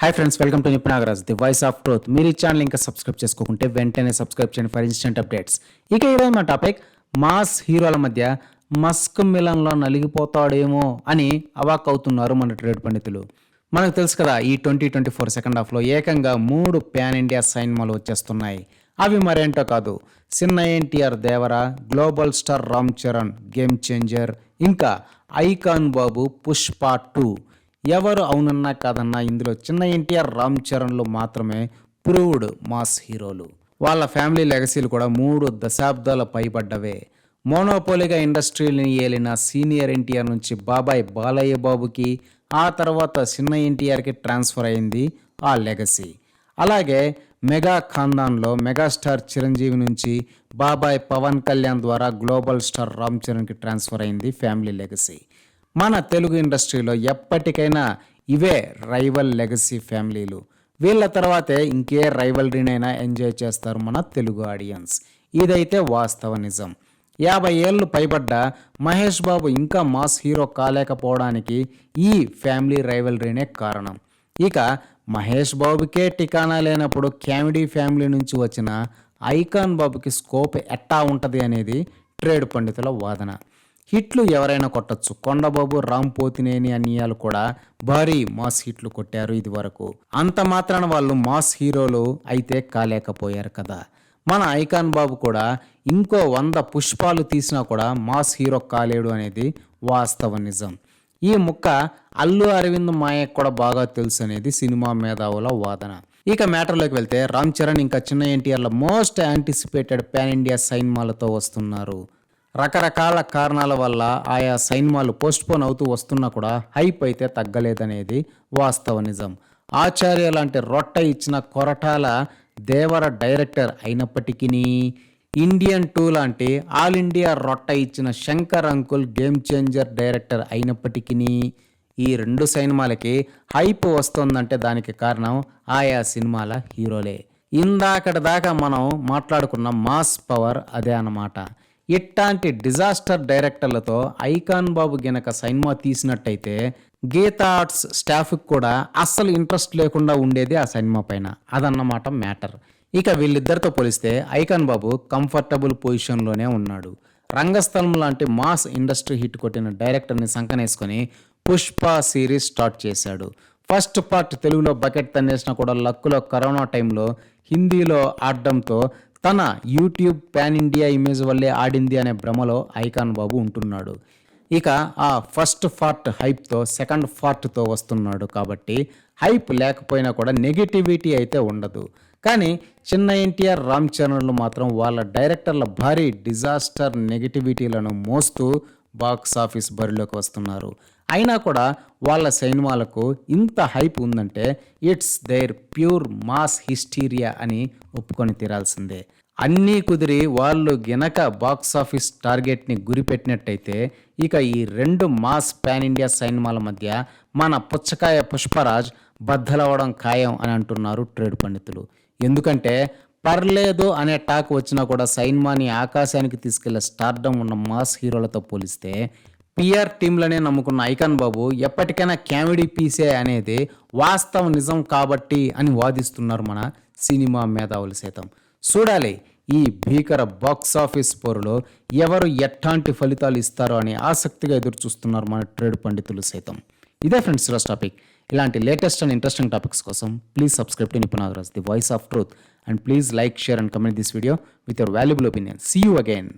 Hi friends welcome to Nipunanagaraj the voice of truth మీరు ఈ channel ఇంకా subscribe చేసుకోకుంటే వెంటనే సబ్స్క్రైబ్ చేయండి ఫర్ ఇన్స్టెంట్ అప్డేట్స్ ఇక ఈరోజు మా టాపిక్ మాస్ హీరోల మధ్య మస్క్ మిలన్లో నలిగిపోతాడేమో అని అవాక్ అవుతున్నారు మన ట్రేడ్ పండితులు. మనకు తెలుసు కదా ఈ ట్వంటీ ట్వంటీ ఫోర్ సెకండ్ హాఫ్లో ఏకంగా మూడు ప్యాన్ ఇండియా సైన్మాలు వచ్చేస్తున్నాయి. అవి మరేంటో కాదు చిన్న NTR Devara global star Ram Charan game changer ఇంకా ఐకాన్ బాబు పుష్ప టూ ఎవరు అవునన్నా కాదన్నా ఇందులో చిన్న ఎన్టీఆర్ రామ్ చరణ్లు మాత్రమే ప్రూవ్డ్ మాస్ హీరోలు. వాళ్ళ ఫ్యామిలీ లెగసీలు కూడా మూడు దశాబ్దాల పైబడ్డవే. మోనోపోలిగా ఇండస్ట్రీని ఏలిన సీనియర్ ఎన్టీఆర్ నుంచి బాబాయ్ బాలయ్య బాబుకి ఆ తర్వాత చిన్న ఎన్టీఆర్కి ట్రాన్స్ఫర్ అయింది ఆ లెగసీ. అలాగే మెగా ఖాందాన్లో మెగాస్టార్ చిరంజీవి నుంచి బాబాయ్ పవన్ కళ్యాణ్ ద్వారా గ్లోబల్ స్టార్ రామ్ చరణ్కి ట్రాన్స్ఫర్ అయింది ఫ్యామిలీ లెగసీ. మన తెలుగు ఇండస్ట్రీలో ఎప్పటికైనా ఇవే రైవల్ లెగసీ ఫ్యామిలీలు. వీళ్ళ తర్వాతే ఇంకే రైవల్రీనైనా ఎంజాయ్ చేస్తారు మన తెలుగు ఆడియన్స్ ఇదైతే వాస్తవ నిజం. యాభై ఏళ్ళు పైబడ్డ మహేష్ బాబు ఇంకా మాస్ హీరో కాలేకపోవడానికి ఈ ఫ్యామిలీ రైవల్రీనే కారణం. ఇక మహేష్ బాబుకే టికానా లేనప్పుడు కామెడీ ఫ్యామిలీ నుంచి వచ్చిన ఐకాన్ బాబుకి స్కోప్ ఎట్టా ఉంటుంది అనేది ట్రేడ్ పండితుల వాదన. హిట్లు ఎవరైనా కొట్టచ్చు. కొండబాబు రామ్ పోతినేని అన్నియాలు కూడా భారీ మాస్ హిట్లు కొట్టారు ఇది వరకు అంత మాత్రాన వాళ్ళు మాస్ హీరోలు అయితే కాలేకపోయారు కదా. మన ఐకాన్ బాబు కూడా ఇంకో వంద పుష్పాలు తీసినా కూడా మాస్ హీరో కాలేడు అనేది వాస్తవ నిజం. ఈ ముక్క అల్లు అరవింద్ మాయకు కూడా బాగా తెలుసు అనేది సినిమా మేధావుల వాదన. ఇక మ్యాటర్లోకి వెళ్తే రామ్ చరణ్ ఇంకా చిన్న ఎన్టీఆర్ల మోస్ట్ యాంటిసిపేటెడ్ పాన్ ఇండియా సైన్మాలతో వస్తున్నారు. రకరకాల కారణాల వల్ల ఆయా సైన్మాలు పోస్ట్పోన్ అవుతూ వస్తున్నా కూడా హైప్ అయితే తగ్గలేదనేది వాస్తవ నిజం. ఆచార్య లాంటి రొట్ట ఇచ్చిన కొరటాల దేవర డైరెక్టర్ అయినప్పటికీ ఇండియన్ టూ లాంటి ఆల్ ఇండియా రొట్ట ఇచ్చిన Shankar uncle game changer director అయినప్పటికీ ఈ రెండు సినిమాలకి హైప్ వస్తుందంటే దానికి కారణం ఆయా సినిమాల హీరోలే. ఇందాకటి దాకా మనం మాట్లాడుకున్న మాస్ పవర్ అదే అన్నమాట. ఇట్లాంటి డిజాస్టర్ డైరెక్టర్లతో ఐకాన్ బాబు గినక సినిమా తీసినట్టయితే గీతా ఆర్ట్స్ స్టాఫ్కి కూడా అస్సలు ఇంట్రెస్ట్ లేకుండా ఉండేది ఆ సినిమా పైన. అదన్నమాట మ్యాటర్. ఇక వీళ్ళిద్దరితో పోలిస్తే ఐకాన్ బాబు కంఫర్టబుల్ పొజిషన్లోనే ఉన్నాడు. రంగస్థలం లాంటి మాస్ ఇండస్ట్రీ హిట్ కొట్టిన డైరెక్టర్ని సంకనేసుకొని పుష్ప సిరీస్ స్టార్ట్ చేశాడు. ఫస్ట్ పార్ట్ తెలుగులో బకెట్ తన్నేసినా కూడా లక్కులో కరోనా టైంలో హిందీలో ఆడడంతో తన యూట్యూబ్ పాన్ ఇండియా ఇమేజ్ వల్లే ఆడింది అనే భ్రమలో ఐకాన్ బాబు ఉంటున్నాడు. ఇక ఆ ఫస్ట్ పార్ట్ హైప్తో సెకండ్ పార్ట్తో వస్తున్నాడు కాబట్టి హైప్ లేకపోయినా కూడా నెగిటివిటీ అయితే ఉండదు. కానీ చిన్న ఎన్టీఆర్ రామ్ చరణ్లు మాత్రం వాళ్ళ డైరెక్టర్ల భారీ డిజాస్టర్ నెగిటివిటీలను మోస్తూ బాక్స్ ఆఫీస్ బరిలోకి వస్తున్నారు. అయినా కూడా వాళ్ళ సినిమాలకు ఇంత హైప్ ఉందంటే it's their pure mass hysteria అని ఒప్పుకొని తీరాల్సిందే. అన్నీ కుదిరి వాళ్ళు గినక బాక్స్ ఆఫీస్ టార్గెట్ని గురిపెట్టినట్టయితే ఇక ఈ రెండు మాస్ పాన్ ఇండియా సినిమాల మధ్య మన పుచ్చకాయ పుష్పరాజ్ బద్దలవడం ఖాయం అని అంటున్నారు ట్రేడ్ పండితులు. ఎందుకంటే పర్లేదు అనే టాక్ వచ్చినా కూడా సైన్మాని ఆకాశానికి తీసుకెళ్ళే స్టార్డమ్ ఉన్న మాస్ హీరోలతో పోలిస్తే పిఆర్ టీంలనే నమ్ముకున్న ఐకాన్ బాబు ఎప్పటికైనా కామెడీ పీసే అనేది వాస్తవ నిజం కాబట్టి అని వాదిస్తున్నారు మన సినిమా మేధావులు సైతం. చూడాలి ఈ భీకర బాక్స్ ఆఫీస్ పోరులో ఎవరు ఎట్లాంటి ఫలితాలు ఇస్తారో అని ఆసక్తిగా ఎదురు చూస్తున్నారు మన ట్రేడ్ పండితులు సైతం. ఇదే ఫ్రెండ్స్ ఈరోజు టాపిక్. ఇలాంటి లేటెస్ట్ అండ్ ఇంట్రెస్టింగ్ టాపిక్స్ కోసం please subscribe to Nipunanagaraj the voice of truth. And please like share and comment this video with your valuable opinion. See you again